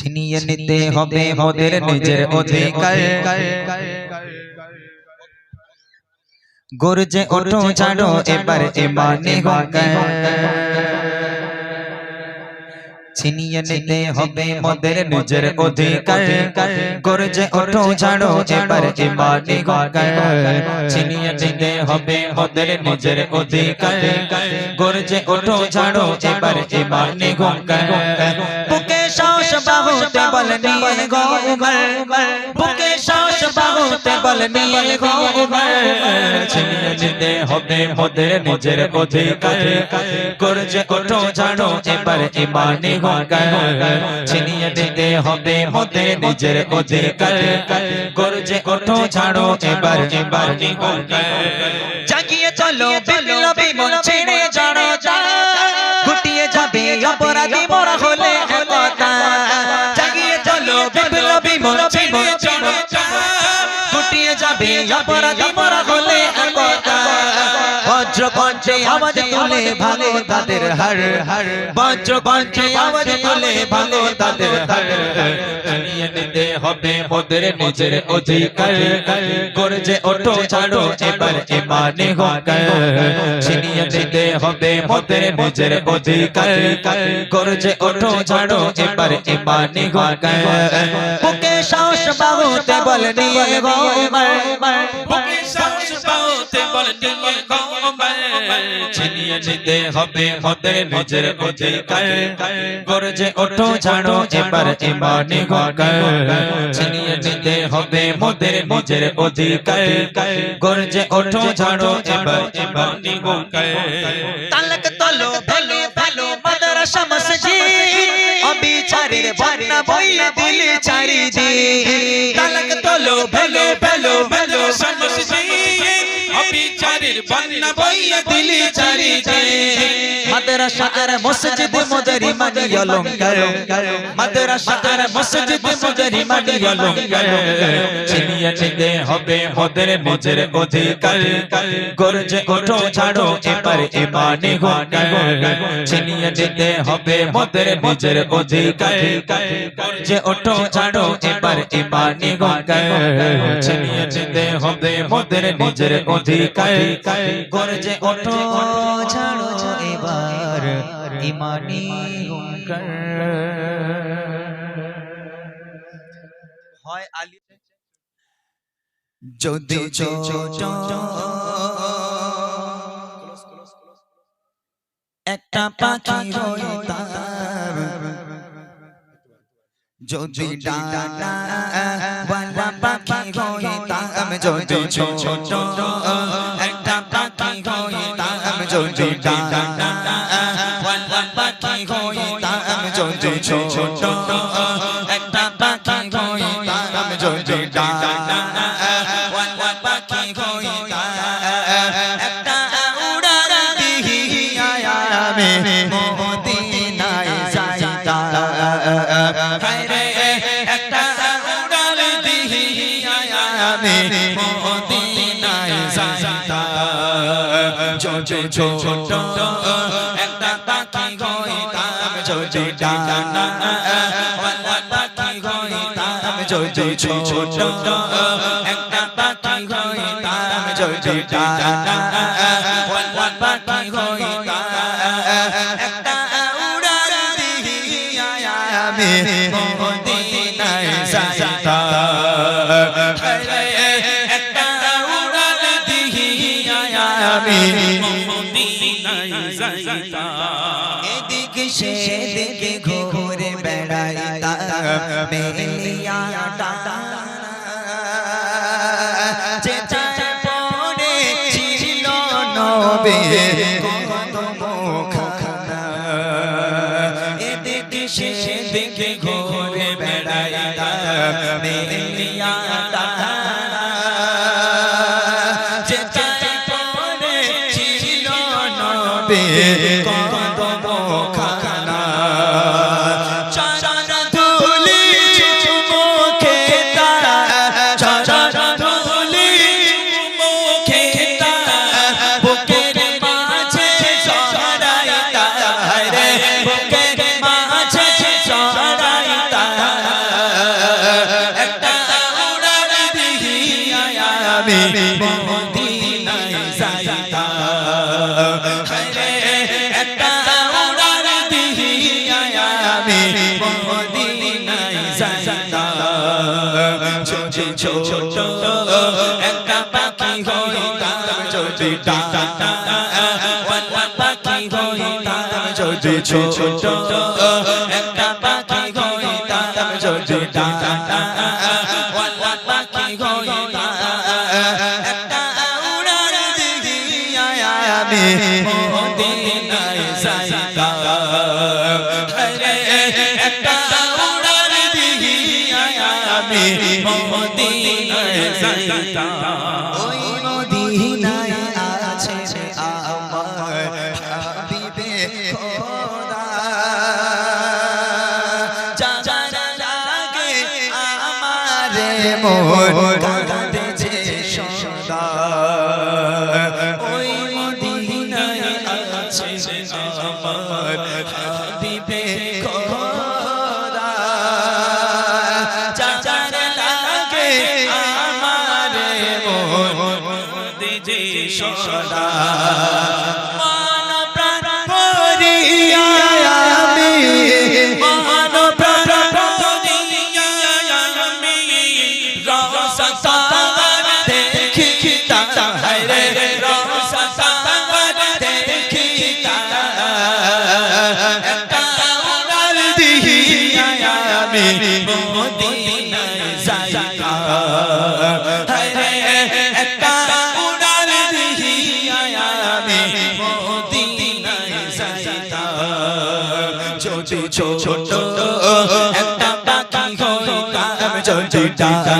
ছিনিয়ে নিতে হবে মোদের নিজের অধিকার। গর্জে ওঠো ছাড়ো এবার এমানে ছিনিয়ে নিতে হবে মোদের নিজের অধিকার। গর্জে ওঠো ছাড়ো এবার এমানে ছিনিয়ে নিতে হবে মোদের নিজের অধিকার। গর্জে ওঠো ছাড়ো এবার এমানে সাহস বাহুতে বল নিয়ে গো উমর। বুকে সাহস বাহুতে বল নিয়ে গো উমর। ছিনিয়ে নিতে হবে মোদের নিজের অধিকার। গর্জে ওঠো ছাড়ো এবার ইমানি হুঙ্কার। ছিনিয়ে নিতে হবে মোদের নিজের অধিকার। গর্জে ওঠো ছাড়ো এবার ইমানি হুঙ্কার। জাগিয়ে চলো বিপ্লবী মন ছেড়ে জানো যা গুটিয়ে যাবে, অপরাধী যাবে অপরাধী মোরা হলে একতা। বজ্র কণ্ঠে আওয়াজ তুলে ভালো তাদের হার। হার। বজ্র কণ্ঠে আওয়াজ তুলে ভালো তাদের হার। জানিয়ে নিতে হবে মোদের নিজের অধিকার। গর্জে ওঠো ছাড়ো এবার ইমানে হুঙ্কার ছিনিয়ে নিতে হবে মোদের নিজের অধিকার। গর্জে ওঠো ছাড়ো এবার ইমানে সাহস বাহুতে বল নিয়ে গো বুকে সাহস পাওতে বল নিয়ে গম্বর ছিনিয়ে নিতে হবে মোদের নিজের অধিকার গর্জে ওঠো ছাড়ো এবার ইমানে হুঙ্কার ছিনিয়ে নিতে হবে মোদের নিজের অধিকার গর্জে ওঠো ছাড়ো এবার ইমানে হুঙ্কার তালক তলো ফেলো মাদ্রাসা মসজিদ অবিচারের বন্যা বইয়ে দিলে চারি দিন তালক তলো ভেলো ভেলো ফেলো সমসজি অবিচারের বন্যা বইয়া দিলি চারি মাদ্রাসা আর মসজিদ মজারি মানি অলংকার মাদ্রাসা আর মসজিদ মোদের ইমানে হুঙ্কার ছিনিয়ে নিতে হবে মোদের নিজের অধিকার। গর্জে ওঠো, ছাড়ো ইমানে মোদের গর্জে ওঠো ছাড়ো এবার ইমানি হয় আলী যদি একটা পাখি হইতাম যদি ডানা পাখি হইতাম যদি ছোট যদি ডানা পাখি হইতাম যদি ছোট যদি ছোট একটা পাখি হইতাম যদি ডানা ওয়ালা পাখি হইতাম যদি ছোট একটা পাখি হইতাম যদি ডানা ওয়ালা পাখি হইতাম একটা উড়াল দিহিয়া আমি মদিনায় কদমখানা এদিকে মেলিয়া ডানা যেটায় আমি মদিনায় যাইতা হরে একটা উড়ান দিয়া আমি মদিনায় যাইতা ছোট ছোট পাখি হইতা যদি টাটা পাখি হইতা যদি ছোট আমি মদিনায় যাইতাম। ওই মদিনায় আছে আমার হাবিবে খোদা। যার লাগে আমারে মন কাঁদেছে ছোট একটা পাখি হইতাম যদি ডানা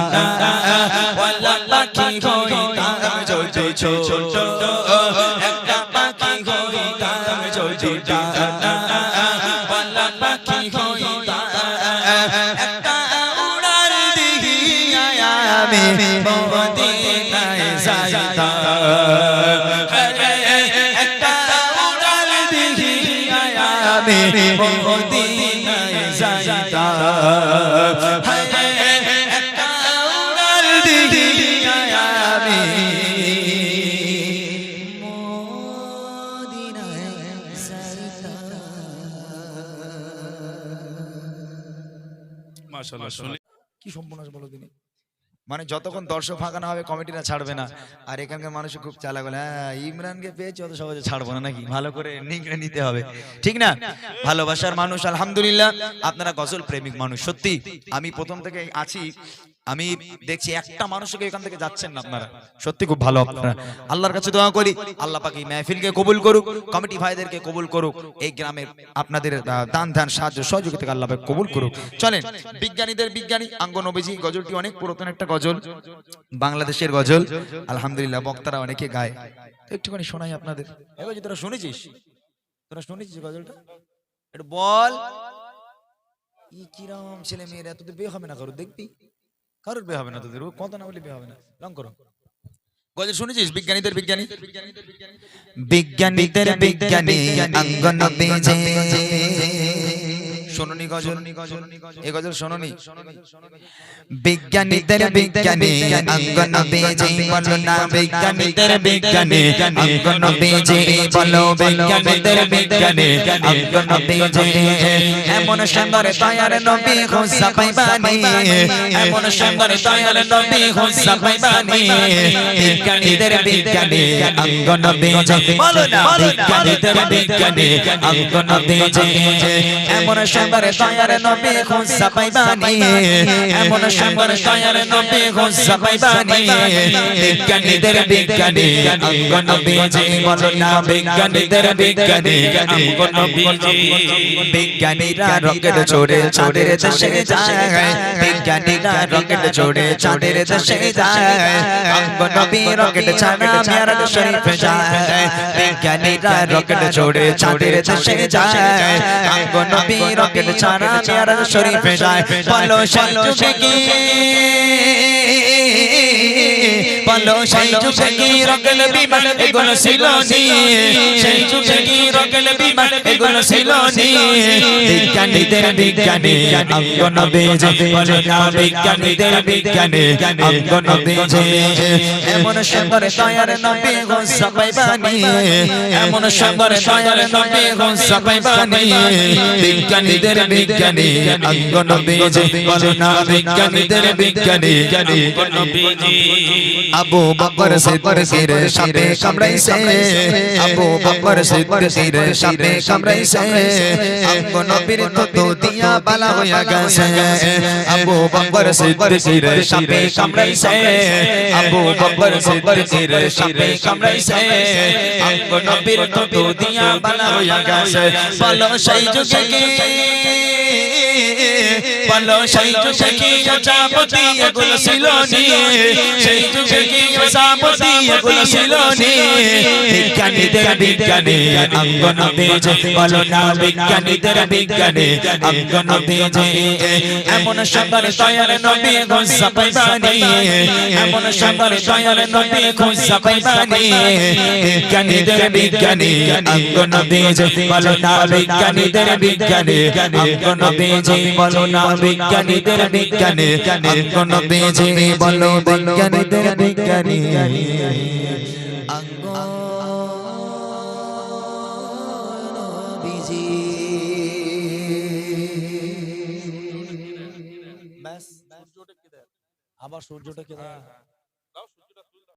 ওয়ালা পাখি হইতাম যদি ছোট। মাশাআল্লাহ শুনে কি সম্পূর্ণ আছে বলো তিনি? মানে যতক্ষণ দর্শক ফাঁকা না হবে কমিটিরা ছাড়বে না। আর এখানকার মানুষ খুব চালা বলে হ্যাঁ ইমরানকে পেয়েছি অত সহজে ছাড়বো না নাকি? ভালো করে নিগড়ে নিতে হবে। ঠিক না? ভালোবাসার মানুষ আলহামদুলিল্লাহ। আপনারা গজল প্রেমিক মানুষ সত্যি। আমি প্রথম থেকে আছি আমি দেখছি একটা মানুষকে এখান থেকে যাচ্ছেন না আপনারা। সত্যি খুব ভালো আপনারা। আল্লাহর কাছে দোয়া করি আল্লাহ পাক মেহফিলকে কবুল করুক কমিটি ভাইদেরকে কবুল করুক এই গ্রামের আপনাদের দান ধ্যান সাহায্য সহযোগিতাকে আল্লাহ পাক কবুল করুক। চলেন বিজ্ঞানীদের বিজ্ঞানী আঙ্গ নবীজি গজলটি অনেক পুরাতন একটা গজল বাংলাদেশের গজল। আলহামদুলিল্লাহ বক্তারা অনেকে গায়। একটুখানি শোনাই আপনাদের। এবার তোরা শুনেছিস? তোরা শুনেছিস গজলটা? একটু বল। ই কিরম ছেলে মেয়েরা তোদের বিয়ে হবে না কারোর দেখবি। কারোর বিয়ে হবে না তোদের? ও কথা না বলে বিয়ে হবে না? রং করো। গজল শুনেছিস? বিজ্ঞানীদের বিজ্ঞানী? বিজ্ঞানীদের বিজ্ঞানী অঙ্গন বেজে শোননি গজল এই গজল শোননি বিজ্ঞানীদের বিজ্ঞানী অঙ্গন বেজে বলো না বিজ্ঞানীদের বিজ্ঞানী অঙ্গন বেজে বলো বিজ্ঞানীদের বিজ্ঞানী অঙ্গন বেজে এমন সুন্দর তয়ার নবী খুশা পাইবানি এমন সুন্দর তয়ার নবী খুশা পাইবানি বিজ্ঞানীদের বিজ্ঞানী অঙ্গন বেজে বলো না বিজ্ঞানীদের বিজ্ঞানী অঙ্গন বেজে এমন সুন্দর তয়ার নবী খুশা পাইবানি এমন সুন্দর তয়ার নবী খুশা পাইবানি বিজ্ঞানীদের বিজ্ঞানী অঙ্গন বেজে বলো না বিজ্ঞানীদের বিজ্ঞানী অঙ্গন বেজে বিজ্ঞানীরা রকেট ছোড়ে চাঁদের দেশে যায়। বিজ্ঞানীরা রকেট ছোড়ে চাঁদের দেশে যায়। অঙ্গ নবী রকেট ছাড়া মিয়ারাজ শরীফ যায়। বিজ্ঞানীরা রকেট ছোড়ে চাঁদের দেশে যায়। অঙ্গ নবী রকেট ছাড়া মিয়ারাজ শরীফে যায়। সেই যুগে কি বলো সেই যুগে কি রকেট বিমান এগুলো ছিল নি? সেই যুগে কি রকেট বিমান এগুলো ছিল নি? বিজ্ঞানীদের বিজ্ঞানী অঙ্গন বেজে বলে না বিজ্ঞানীদের বিজ্ঞানী অঙ্গন বেজে এমন সুন্দর দয়ার নবী গো সবাই বানিয়ে এমন সুন্দর দয়ার নবী গো সবাই বানিয়ে বিজ্ঞানীদের বিজ্ঞানী অঙ্গন বেজে বলে না বিজ্ঞানীদের বিজ্ঞানী আবু বকর সিদ্দিকের সাথে কামড়াইছে আবু বকর সিদ্দিকের সাথে কামড়াইছে অঙ্গ নবীর তো দিয়া বালা হইয়া গেছে। আবু বকর সিদ্দিকের সাথে কামড়াইছে আবু বকর সিদ্দিকের সাথে কামড়াইছে অঙ্গ নবীর তো দিয়া বালা হইয়া গেছে। বলো সেই যুগে কি? বলো সেই যুগে কি? প্রজাপতি এগুলো ছিল নি। সেই যুগে প্রজাপতি এগুলো ছিল নি বিজ্ঞানীদের বিজ্ঞানী অঙ্গন বেজে বলো না বিজ্ঞানীদের বিজ্ঞানী অঙ্গন বেজে এমন সুন্দর দয়ার নবী ঘোষা পাইবানি এমন সুন্দর দয়ার নবী ঘোষা পাইবানি বিজ্ঞানীদের বিজ্ঞানী অঙ্গন বেজে বলো না বিজ্ঞানীদের বিজ্ঞানী অঙ্গন বেজে বলো না বিজ্ঞানীদের বিজ্ঞানী অঙ্গন বেজে বলো বিজ্ঞানীদের বিজ্ঞানী আবার সূর্যটাকে দেখ?